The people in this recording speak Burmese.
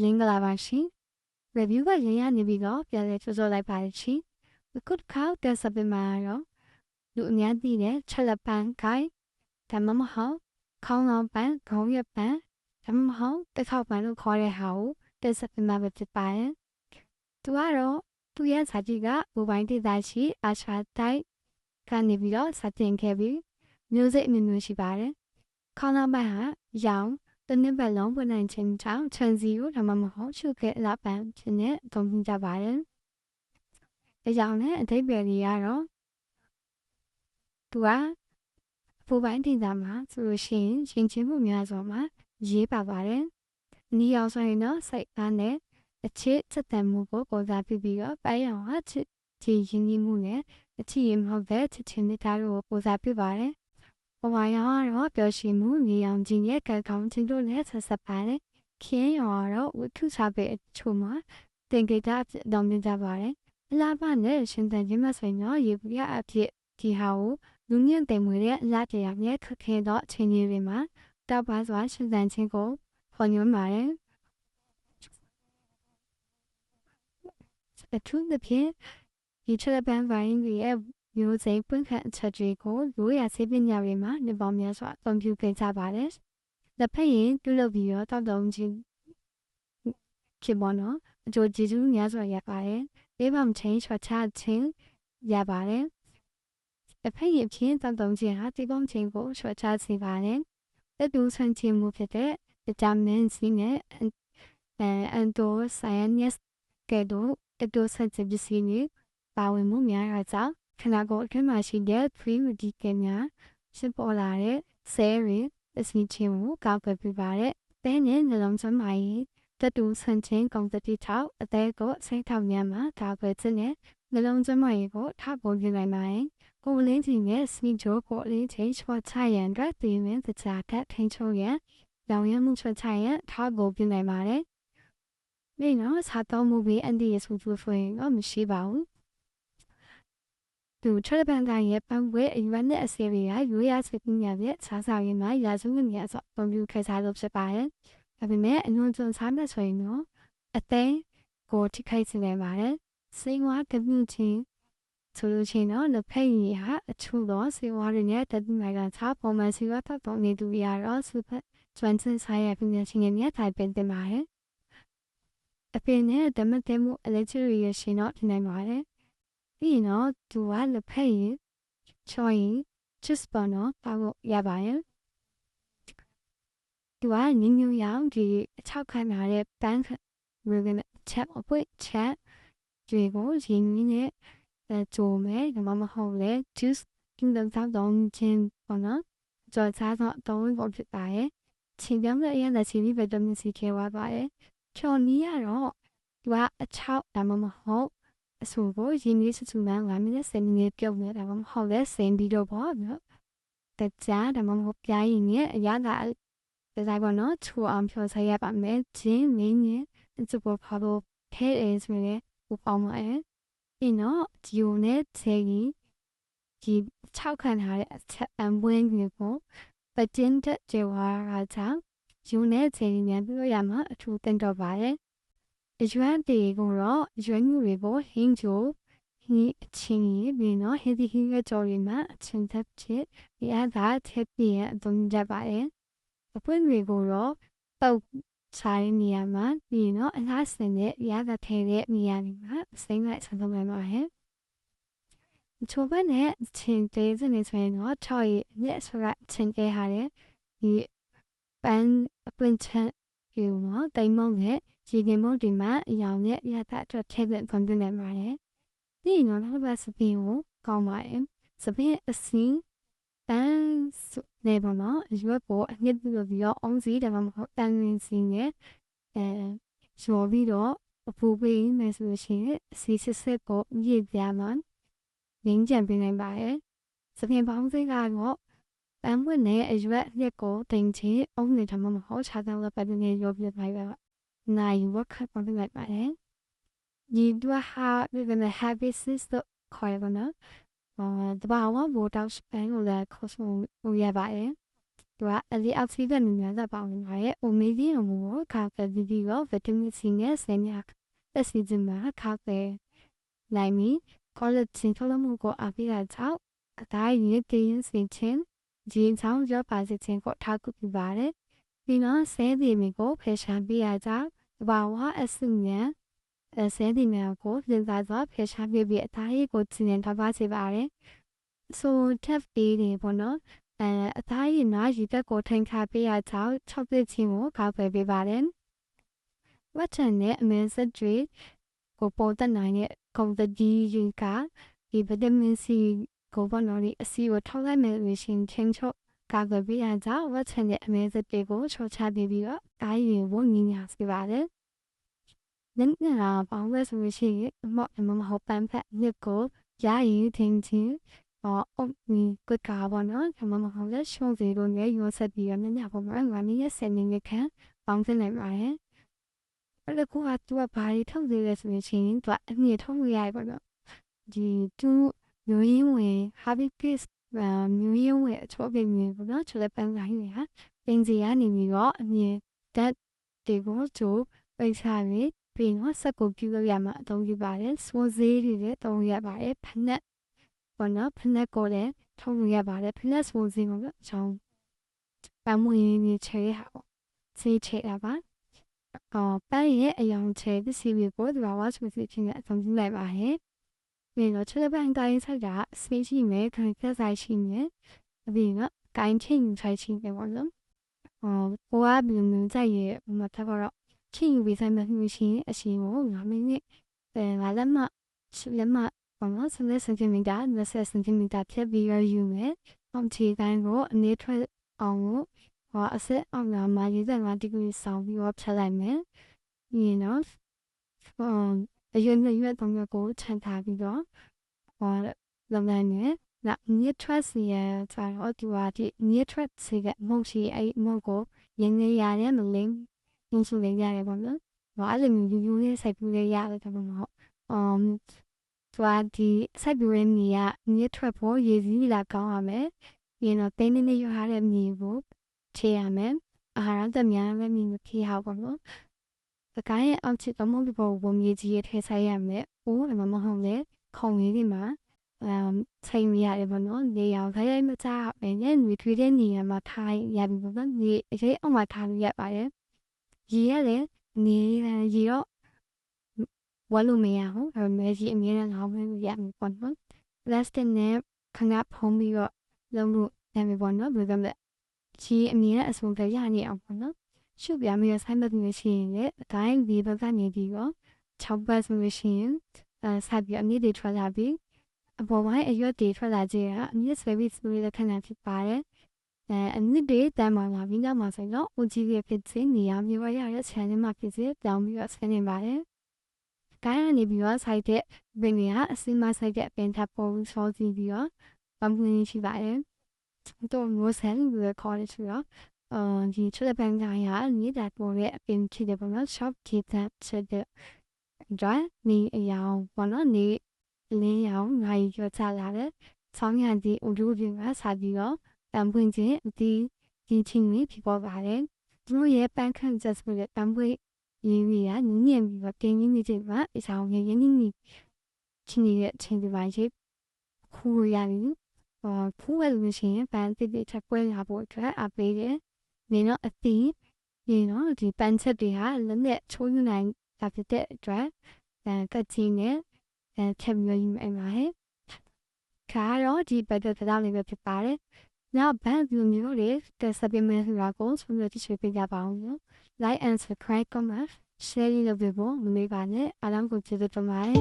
လင်္ဂလာပါရှင် review ကရရနေပြီးတော့ပြန်လည်ကြိုးစားလိုက်ပါရှင်အခုတစ်ခါတက်ဆက်ပြမှာတော့လူအများသိတဲ့ချက်လက်ပန်းခိုင်ဒါမှမဟုတ်ခေါင်းလောင်းပန်းခေါင်းရက်ပန်းဒါမှမဟုတ်တစ်ခေါက်ပန်းလို့ခေါ်တဲ့ဟာကိုတက်ဆက်ပြမှာပဲဖြစ်ပါတယ်သူကတော့သူရဲ့ဇာတိကဘူပိုင်းဒေသရှိအာရှတိုက်ကနေပြီးတော့စတင်ခဲ့ပြီးမျိုးစိတ်အမျိုးမျိုးရှိပါတယ်ခေါင်းလောင်းပန်းဟာရောင် တနစ်ပတ်လုံးပွင့်နိုင်ခြင်းကြောင့်ခြံစည်းကိုဒါမှမဟုတ်ရှုခဲ့အလားပန်ခြင်းနဲ့အသုံးပြုကြပါတယ်။ဒါကြောင့်လည်းအထိပ္ပယ်တွေကတော့သူကအဖိုးပိုင်းတင်တာမှာဆိုလို့ရှိရင်ရှင်ချင်းမှုများစွာမှာရေးပါပါတယ်။နီအောင်ဆိုရင်တော့စိတ်သားနဲ့အချစ်စက်တန်မှုကိုပေါ်စားပြပြီးတော့ပိုင်းအောင်ဟာချစ်ချီရင်းနှီးမှုနဲ့အချစ်ရင်မဟုတ်တဲ့ချစ်ချင်းတွေဒါကိုပေါ်စားပြပါတယ်။ ဘဝရောကတော့ပျော်ရွှင်မှုမြေအောင်ခြင်းရဲ့ကံကောင်းခြင်းတို့နဲ့ဆက်ဆက်ပါတယ်။ခင်းရောကတော့ဝတ္ထုစာပေအချို့မှာတင်ကြတာတော်မြင်ကြပါတယ်။အလားပါနဲ့ရှင်သန်ခြင်းမဆိုင်တော့ရေပူရအဖြစ်ဒီဟာကိုလူညံ့တယ်မွေတဲ့အလားတရားမြဲခက်ခဲသောအချိန်ကြီးတွေမှာတောက်ပါစွာရှင်သန်ခြင်းကိုဖော်ညွှန်းပါတယ်။အထူးသဖြင့်ဒီချက်ပန်းပိုင်းရဲ့ မျိုးစိပွင့်ခန့်အချက်တွေကိုရိုးရာဆေးပညာတွေမှာနေပေါင်းများစွာအသုံးပြုခဲ့ကြပါတယ်။လက်ဖက်ရည်ပြုလုပ်ပြီးတော့တောက်တုံးခြင်းဖြစ်ပေါ်တော့အကျိုးကျေးဇူးများစွာရပါတယ်။လေးပေါင်းချင်းချောချခြင်းရပါတယ်။လက်ဖက်ရည်ဖြင့်တောက်တုံးခြင်းဟာဒီပေါင်းချင်းကိုချောချစေပါတယ်။လက်တူဆန့်ခြင်းမှုဖြစ်တဲ့ဗီတာမင်စီနဲ့အဲအန်တိုဆိုင်ယန်စ်ကဲ့သို့အတိုဆန့်ခြင်းပစ္စည်းတွေပါဝင်မှုများရာကြောင့် ခန္ဓာကိုယ်အတွင်းမှာရှိတဲ့ free radical များဖြစ်ပေါ်လာတဲ့ cell တွေအစီချင်းကိုကောက်ွယ်ပြပါတယ်။တဲနဲ့နှလုံးသွင်းမှာရေးတတူဆန်ချင်းကောင်တတိထောက်အသေးကိုစိတ်ထောက်များမှာကောက်ွယ်ခြင်းနဲ့နှလုံးသွင်းမှာရေးကိုထောက်ပေါ်ပြနိုင်ပါတယ်။ကိုယ်လင်းကြီးရဲ့စမီဂျိုကိုလေးချင်းချောချရန်ကတည်ရင်တခြားကထိန်ချုံရန်ရောင်ရမှုချောချရန်ထောက်ပေါ်ပြနိုင်ပါတယ်။ဒီနော်စားတော်မူပြီးအန်ဒီရဲ့ဆူဆူဖွင့်တော့မရှိပါဘူး။ သူထရပန်တိုင်းရဲ့ပန်းဝဲအရွက်နဲ့အစီရီကရိုးရစပင်းညာရဲ့စားစာရင်းမှာရာစုငွေများစွာပုံပြခဲ့စားလို့ဖြစ်ပါတယ်။ဒါပေမဲ့အနွန်ကျွန်းစားမဲ့ဆိုရင်တော့အသိကိုထိခိုက်စေနိုင်ပါတယ်။စိန်ဝါကမြင့်ချင်းဆိုလို့ချင်းတော့လက်ဖက်ရည်ဟာအထူးသောစေဝါတွေနဲ့တတိမိုင်ကစားပုံမှန်စေဝါဖတ်ပုံနေသူရတော့စူဖက်ကျွမ်းကျင်ဆိုင်ရာပညာရှင်တွေနဲ့ထိုင်ပင်တင်ပါတယ်။အပင်နဲ့ဓမ္မတဲမှုအလက်ချရီရရှင်တော့ဒီနိုင်ပါတယ် ပြီးရင်တော့သူကလက်ဖက်ရည်ချော်ရည် cheese ပေါ့နော်ပါဖို့ရပါရဲ့သူကညညရောင်ဒီအချောက်ခံထားတဲ့ bank ribbon ချက်အပွင့်ချက်တွေကိုရင်းနှီးနဲ့အဲကြိုမယ်ဒါမှမဟုတ်လေ juice ကင်းတဲ့သောက်တော့ချင်းပေါ့နော်ကြော်စားတော့တောင်းဖို့ဖြစ်ပါရဲ့ချင်းပြောင်းတဲ့အရင်ကချင်းပြီးဗီတာမင် C ခဲသွားပါရဲ့ချော်နီးရတော့သူကအချောက်ဒါမှမဟုတ် အဆိုကိုရင်းနှီးစစုမှန်5မိနစ်10မိနစ်ပြုတ်နေတာမဟုတ်လဲစင်ပြီးတော့ပေါ့နော်တကြားဒါမှမဟုတ်ပြားရင်ရဲ့အရာသာဒီဇိုင်းပေါ်နော်ထူအောင်ဖြောစရပါမယ်ဂျင်းမင်းရဲ့အစပေါ်ဖော်လို့ဖဲအဲဆိုရဲဟိုပေါင်းပါရဲ့ဒီနော်ဂျီယိုနဲ့ဂျေကြီးဒီ6ခံထားတဲ့အချက်အမ်ဝင်းကြီးကိုပကျင်းတဲ့ဂျေဝါကကြောင့်ယူနဲ့ဂျေကြီးများပြောရမှာအထူးတင်တော့ပါတ ယ်ရွမ်းတေကိုတော့ရွမ်းမှုတွေပေါ်ဟင်းချိုဟင်းအချင်းကြီးပြီးတော့ဟင်းဒီဟင်းရဲ့ကြော်ရီမှာအချင်းသက်ချစ်ဒီအသာသက်ပြည့်အသုံးကြပါတယ်အပွင့်တွေကိုတော့ပုတ်ဆိုင်နေရာမှာပြီးတော့အလားစင်တဲ့ရတာထဲတဲ့နေရာတွေမှာစိမ့်လိုက်ဆန်းသုံးနိုင်ပါဟဲ့ချိုးပနဲ့ချင်းတဲစနေဆိုရင်တော့ထော်ရရဲ့ဆိုရချင်းတဲဟာတဲ့ဒီပန်းအပွင့်ချန်ဒီမှာတိုင်မောင်းတဲ့ ရေကင်မုတ်ဒီမှာအယောင်နဲ့ရတာအတွက်ထည့်သွင်းဖွင့်ပြနိုင်ပါတယ်။ဒီနော်နောက်တစ်စပင်းကိုကောင်းပါတယ်။စပင်းအစင်းတန်းနေပါတော့ရွက်ပေါ်အညစ်ပြီးတော့အောင်စီတယ်မှာမဟုတ်တန်းရင်းစင်းရဲ့အဲရောပြီးတော့အပူပေးမယ်ဆိုလို့ရှိရင်စီစစ်စစ်ကိုရေပြားမှငင်းကြံပြနိုင်ပါတယ်။စပင်းပေါင်းစိတ်ကတော့ပန်းပွင့်နဲ့အရွက်ရက်ကိုတင်ချေအုံးနေတယ်မှာမဟုတ်ခြားတဲ့ပတ်နေရောပြလိုက်ပါ နိုင်ဝခပတ်လိုက်ပါတယ်ဒီတော့ဟာဒီကနေ့ habits တော့ခေါ်ရပါတော့အာတဘာဝဘောတောက်စပန်ကိုလည်းခေါ်ဆိုရပါတယ်သူကအလီအောက်ဆီဒန်များသက်ပါဝင်ပါရဲ့အိုမီဒီယမ်ကိုခါဖဲဗီဒီယိုဗီတာမင်စီနဲ့ဆင်ညာအစီအစဉ်မှာခါဖဲနိုင်မီကောလချင်ထလမှုကိုအပိရာချောက်အတိုင်းရည်တည်ရင်စင်ချင်းဂျင်းချောင်းရောပါစချင်းကိုထားကူပြပါတယ် ဒီနော်ဆဲဒီမီကိုဖယ်ရှားပြရကြဘာဝအစုညံအဲဆဲဒီမီကိုပြင်စားစွာဖယ်ရှားပြပြီးအသားရည်ကိုကျင်းထားပါစေပါတယ်ဆို tab လေးတွေပေါ့နော်အဲအသားရည်နားရည်တက်ကိုထိန်ခါပေးရကြောင်း၆သစ်ချင်းကိုကောက်ပယ်ပေးပါတယ်ဝတ်ချန်နဲ့အမေဆက်တွေကိုပေါ်တက်နိုင်တဲ့ကွန်တဒီရီကဒီဗီတာမင်စီကိုပေါ်နော်ဒီအစီကိုထောက်လိုက်မယ်လို့ရှင်ချင်းချုပ် ကာကွယ်ပေးရကြောင်းဝတ်ချင်တဲ့အမဲစက်တွေကိုချောချပေးပြီးတော့ကားရည်ဝငင်းရစေပါတယ်။နင်းနရာပေါင်းလဲဆိုလို့ရှိရင်အမော့အမမဟုတ်ပန်ဖက်ညစ်ကိုရာရည်ထင်းချင်းအော်အုတ်နီကကာဘောနော်ကမမဟုတ်လဲရှုံးစီကိုငယ်ရောဆက်ပြီးရမြညာပေါ်မှာငါမင်းရဲ့ဆယ်နေခံပေါင်းစင်လိုက်ပါရဲ့။အဲ့ဒါကသူကဘာတွေထုတ်သေးလဲဆိုရင်ချင်းသူကအမြင့်ထုတ်လို့ရပြီပေါ့နော်။ဒီသူမျိုးရင်းဝင် habit piece မျိုးရင်းဝင်အချောပိမျိုးပေါ့နော်ချလက်ပန်းကိုင်းတွေဟာပင်စီကနေပြီးတော့အမြင့်တက်ဒီကိုသူပိတ်စားပြီးပြီးတော့စက်ကိုပြုလို့ရမှာအသုံးပြုပါတယ်စိုးစေးတွေလည်းသုံးရပါတယ်ဖက်နက်ပေါ့နော်ဖနက်ကိုလည်းထုတ်လို့ရပါတယ်ဖနက်ဆိုစဉ်ကိုလည်းအချောင်းပန်းမွေးနေချဲဟာပေါ့ဈေးချဲတာပါအော်ပန်းရဲ့အယောင်ချဲပစ္စည်းတွေကိုဒီဘာဝဆိုစီချင်းကအသုံးပြုလိုက်ပါဟဲ့ ပြီးတော့ချက်ပန်းတိုင်းဆိုင်တာ space ရှိမယ်ခံကစားရှိမယ်အပြင်ကကိုင်းချင်းဆိုင်ရှိတယ်ပေါ့နော်အော်ကိုကဘယ်လိုကြိုက်ရမထတော့ချင်းယူပြီးဆိုင်မှမှုရှိအရှင်ကို9မိနစ်အဲငါလက်မလက်မပေါ့နော်10 cm 20 cm ဖြတ်ပြီးရယူမယ်။အောင်ချီတိုင်းကိုအနေထွက်အောင်ကိုဟောအဆက်အောင်လာမှ45ဒီဂရီဆောင်းပြီးတော့ဖြတ်လိုက်မယ်။ပြီးရင်တော့ဟော အရွယ်နဲ့ရွယ်တုံးကိုခြံထားပြီးတော့ဟောလုံနိုင်မယ်။နောက်မြစ်ထွက်စီရဆိုတော့ဒီဟာဒီမြစ်ထွက်စီကမုတ်စီအဲ့မုတ်ကိုရင်းနေရတယ်မလင်းညှင်းစုလေးရတယ်ပေါ့နော်။ဟောအဲ့လိုမျိုးယူယူလေးစိုက်ပြီးလေးရတယ်တော့မဟုတ်။ um သွားဒီစိုက်ပျိုးတဲ့မြေကမြေထွက်ဖို့ရည်စည်းလာကောင်းရမယ်။ပြီးတော့တင်းနေနေရထားတဲ့မြေကိုခြေရမယ်။အာဟာရသက်များမဲ့မြေမဖြစ်ဟောက်ပါလို့။ ပကိုင်းရဲ့အောက်ချစ်ကမုတ်ဘောဝမြေကြီးရဲ့ထဲဆိုင်ရမယ်။အိုးလည်းမဟုတ်လေခုံလေးတွေမှာအမ်ချိန်ရရတယ်ပေါ့နော်။နေရောင်ခိုင်းရိုက်မချပဲနဲ့ညီထွေးတဲ့နေရာမှာထိုင်ရပြီပေါ့နော်။ဒီအရေးအောက်မှာထားလို့ရပါတယ်။ရေရတယ်နေရေတော့ဝတ်လို့မရဘူးအဲမဲကြီးအမြဲတမ်းငေါင်းလို့ရမှာပေါ့နော် plastic နဲ့ခငါဖုံးပြီးတော့လုံးလို့ရမှာပေါ့နော်ဘယ်လိုလဲကြီးအမြဲတမ်းအစုံပဲရနေအောင်ပေါ့နော် ရှုပ်ပြမရဆိုင်မလို့ရှိရင်လည်းအတိုင်းဒီဘက်ကနေပြီးတော့6ဘတ်ဆိုလို့ရှိရင်အဲဆက်ပြီးအမြင့်တွေထွက်လာပြီးအပေါ်ပိုင်းအရွက်တွေထွက်လာကြတာအမြင့် service လို့လည်းခဏဖြစ်ပါတယ်အဲအနစ်တွေတမ်းမှလာပြီးတော့မှဆိုတော့ OG ရဲ့ဖြစ်စေနေရာမျိုးရရ channel မှာဖြစ်စေပြောင်းပြီးတော့ဆင်းနေပါတယ်ကိုင်းကနေပြီးတော့ site တဲ့ပင်တွေကအစင်းမ site တဲ့ပင်ထပ်ပေါ်ဆောစီပြီးတော့ပမ်ပင်းရှိပါတယ်။တော့မျိုးဆန်ပြီးတော့ခေါ်ရချူတော့ အာဒီချက်တဲ့ပန်းကရနေတာပေါ်ရဲ့အပင်ဖြစ်တယ်ပေါ့နော် shop ဖြစ်တဲ့ချက်တဲ့ dry နေအယောင်ပေါ့နော်နေလင်းရောင်ငါကြီးကြောချလာတဲ့ဆောင်းရံဒီအူလူပြင်ကစာပြီးတော့ပန်ပွင့်ခြင်းဒီဒီချင်းလေးဖြစ်ပေါ်ပါတယ်။သူတို့ရဲ့ပန်းခန့်ချက်ဆိုတဲ့ပန်းပွင့်ရင်းရနင်းညံပြီးတော့တင်းရင်းနေချိန်မှာအဆောင်ရင်းရင်းနေချင်းနေတဲ့အချိန်ဒီပိုင်းရှိခူရရတယ်။အော်ဖူးရလို့ရှိရင်ပန်းတစ်တစ်ချက်ပွဲရဖို့အတွက်အပေးတယ်။ နေတော့အသီးနေတော့ဒီပန်းချက်တွေဟာလက်နဲ့ချိုးယူနိုင်တာဖြစ်တဲ့အတွက်အဲကချင်းနဲ့အဲဖြတ်ပြီးရင်းအိမ်ပါဟဲ့။ခါတော့ဒီဘက်တော့တောင်းနေပဲဖြစ်ပါတယ်။နောက်ဘန်ဒီမျိုးတွေတက်စပင်မဲဆိုတာကိုဆုံးဖြတ်ကြည့်ပေးကြပါဦးနော်။ like and subscribe comment share လုပ်ပေးဖို့မမေ့ပါနဲ့အားလုံးကိုကျေးဇူးတင်ပါတယ်